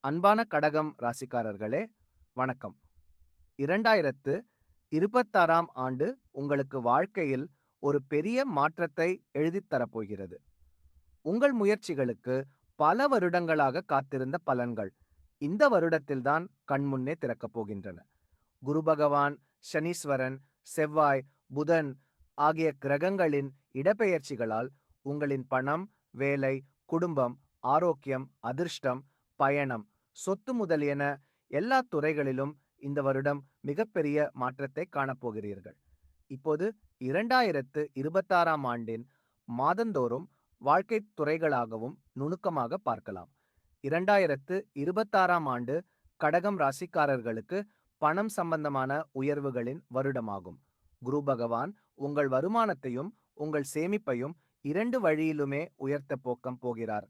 அன்பான கடகம் ராசிக்காரர்களே வணக்கம். இரண்டாயிரத்து இருபத்தாறாம் ஆண்டு உங்களுக்கு வாழ்க்கையில் ஒரு பெரிய மாற்றத்தை எழுதித்தரப்போகிறது உங்கள் முயற்சிகளுக்கு பல வருடங்களாக காத்திருந்த பலன்கள் இந்த வருடத்தில்தான் கண்முன்னே திறக்கப் போகின்றன. குரு பகவான் சனீஸ்வரன் செவ்வாய் புதன் ஆகிய கிரகங்களின் இடப்பெயர்ச்சிகளால் உங்களின் பணம் வேலை குடும்பம் ஆரோக்கியம் அதிர்ஷ்டம் பயணம் சொத்து முதலியன எல்லா துறைகளிலும் இந்த வருடம் மிகப்பெரிய மாற்றத்தை காணப்போகிறீர்கள். இப்போது இரண்டாயிரத்து இருபத்தாறாம் ஆண்டின் மாதந்தோறும் வாழ்க்கை துறைகளாகவும் நுணுக்கமாக பார்க்கலாம். இரண்டாயிரத்து இருபத்தாறாம் ஆண்டு கடகம் ராசிக்காரர்களுக்கு பணம் சம்பந்தமான உயர்வுகளின் வருடமாகும். குரு பகவான் உங்கள் வருமானத்தையும் உங்கள் சேமிப்பையும் இரண்டு வழியிலுமே உயர்த்த போக்கம் போகிறார்.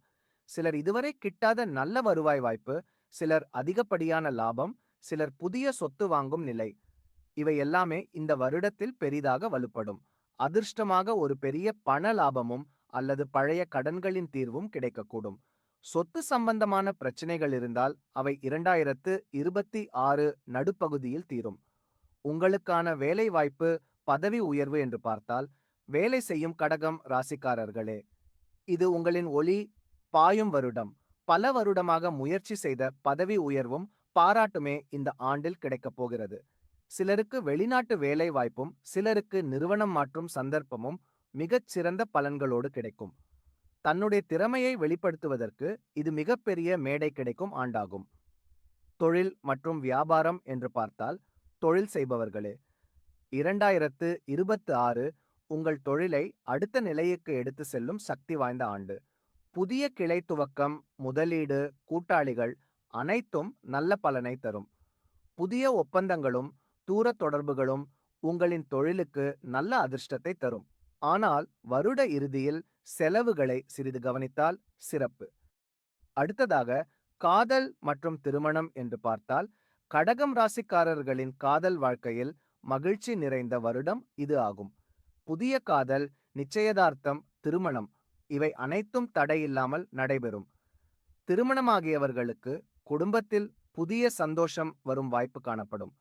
சிலர் இதுவரை கிட்டாத நல்ல வருவாய் வாய்ப்பு சிலர் அதிகப்படியான லாபம் சிலர் புதிய சொத்து வாங்கும் நிலை. இவை எல்லாமே இந்த வருடத்தில் பெரிதாக வலுப்படும். அதிர்ஷ்டமாக ஒரு பெரிய பண லாபமும் அல்லது பழைய கடன்களின் தீர்வும் கிடைக்கக்கூடும். சொத்து சம்பந்தமான பிரச்சனைகள் இருந்தால் அவை இரண்டாயிரத்து இருபத்தி ஆறு நடுப்பகுதியில் தீரும். உங்களுக்கான வேலை வாய்ப்பு பதவி உயர்வு என்று பார்த்தால் வேலை செய்யும் கடகம் ராசிக்காரர்களே. இது உங்களின் ஒளி பாயும் வருடம். பல வருடமாக முயற்சி செய்த பதவி உயர்வும் பாராட்டுமே இந்த ஆண்டில் கிடைக்கப் போகிறது. சிலருக்கு வெளிநாட்டு வேலை வாய்ப்பும் சிலருக்கு நிறுவனம் மாற்றும் சந்தர்ப்பமும் மிகச் சிறந்த பலன்களோடு கிடைக்கும். தன்னுடைய திறமையை வெளிப்படுத்துவதற்கு இது மிகப்பெரிய மேடை கிடைக்கும் ஆண்டாகும். தொழில் மற்றும் வியாபாரம் என்று பார்த்தால் தொழில் செய்பவர்களே இரண்டாயிரத்து இருபத்து ஆறு உங்கள் தொழிலை அடுத்த நிலைக்கு எடுத்து செல்லும் சக்தி வாய்ந்த ஆண்டு. புதிய கிளை துவக்கம் முதலீடு கூட்டாளிகள் அனைத்தும் நல்ல பலனை தரும். புதிய ஒப்பந்தங்களும் தூர தொடர்புகளும் உங்களின் தொழிலுக்கு நல்ல அதிர்ஷ்டத்தை தரும். ஆனால் வருட இறுதியில் செலவுகளை சிறிது கவனித்தால் சிறப்பு. அடுத்ததாக காதல் மற்றும் திருமணம் என்று பார்த்தால் கடகம் ராசிக்காரர்களின் காதல் வாழ்க்கையில் மகிழ்ச்சி நிறைந்த வருடம் இது ஆகும். புதிய காதல் நிச்சயதார்த்தம் திருமணம் இவை அனைத்தும் தடையில்லாமல் நடைபெறும். திருமணமாகியவர்களுக்கு குடும்பத்தில் புதிய சந்தோஷம் வரும் வாய்ப்பு காணப்படும்.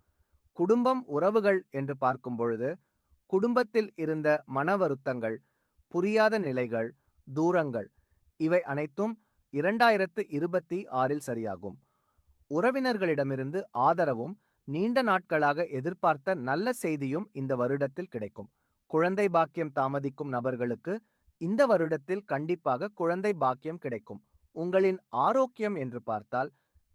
குடும்பம் உறவுகள் என்று பார்க்கும் பொழுது குடும்பத்தில் இருந்த மன வருத்தங்கள் புரியாத நிலைகள் தூரங்கள் இவை அனைத்தும் இரண்டாயிரத்து இருபத்தி ஆறில் சரியாகும். உறவினர்களிடமிருந்து ஆதரவும் நீண்ட நாட்களாக எதிர்பார்த்த நல்ல செய்தியும் இந்த வருடத்தில் கிடைக்கும். குழந்தை பாக்கியம் தாமதிக்கும் நபர்களுக்கு இந்த வருடத்தில் கண்டிப்பாக குழந்தை பாக்கியம் கிடைக்கும். உங்களின் ஆரோக்கியம் என்று பார்த்தால்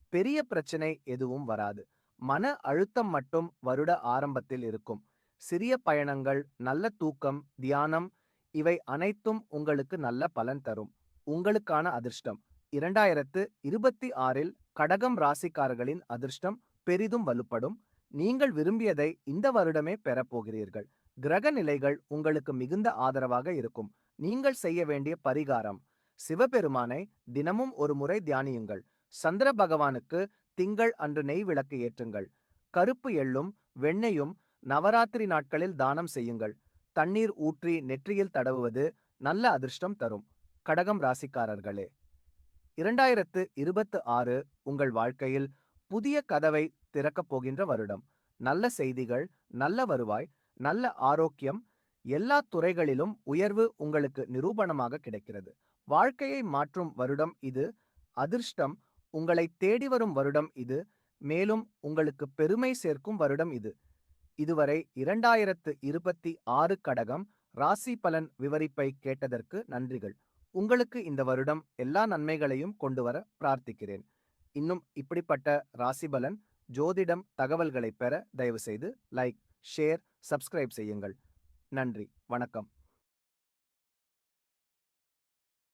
பெரிய பிரச்சனை எதுவும் வராது. மன அழுத்தம் மட்டும் வருட ஆரம்பத்தில் இருக்கும். சிறிய பயணங்கள் நல்ல தூக்கம் தியானம் இவை அனைத்தும் உங்களுக்கு நல்ல பலன் தரும். உங்களுக்கான அதிர்ஷ்டம். இரண்டாயிரத்து இருபத்தி ஆறில் கடகம் ராசிக்காரர்களின் அதிர்ஷ்டம் பெரிதும் வலுப்படும். நீங்கள் விரும்பியதை இந்த வருடமே பெறப்போகிறீர்கள். கிரக நிலைகள் உங்களுக்கு மிகுந்த ஆதரவாக இருக்கும். நீங்கள் செய்ய வேண்டிய பரிகாரம் சிவபெருமானை தினமும் ஒரு முறை தியானியுங்கள். சந்திர பகவானுக்கு திங்கள் அன்று நெய் விளக்கு ஏற்றுங்கள். கருப்பு எள்ளும் வெண்ணெயும் நவராத்திரி நாட்களில் தானம் செய்யுங்கள். தண்ணீர் ஊற்றி நெற்றியில் தடவுவது நல்ல அதிர்ஷ்டம் தரும். கடகம் ராசிக்காரர்களே இரண்டாயிரத்து இருபத்து ஆறு உங்கள் வாழ்க்கையில் புதிய கதவை திறக்கப் போகின்ற வருடம். நல்ல செய்திகள் நல்ல வருவாய் நல்ல ஆரோக்கியம் எல்லா துறைகளிலும் உயர்வு உங்களுக்கு நிரூபணமாக கிடைக்கிறது. வாழ்க்கையை மாற்றும் வருடம் இது அதிர்ஷ்டம் உங்களை தேடி வரும் வருடம் இது மேலும் உங்களுக்கு பெருமை சேர்க்கும் வருடம் இது. இதுவரை இரண்டாயிரத்து இருபத்தி ஆறு கடகம் ராசி பலன் விவரிப்பை கேட்டதற்கு நன்றிகள். உங்களுக்கு இந்த வருடம் எல்லா நன்மைகளையும் கொண்டு வர பிரார்த்திக்கிறேன். இன்னும் இப்படிப்பட்ட ராசி பலன் ஜோதிடம் தகவல்களை பெற தயவுசெய்து லைக் ஷேர் சப்ஸ்கிரைப் செய்யுங்கள். நன்றி. வணக்கம்.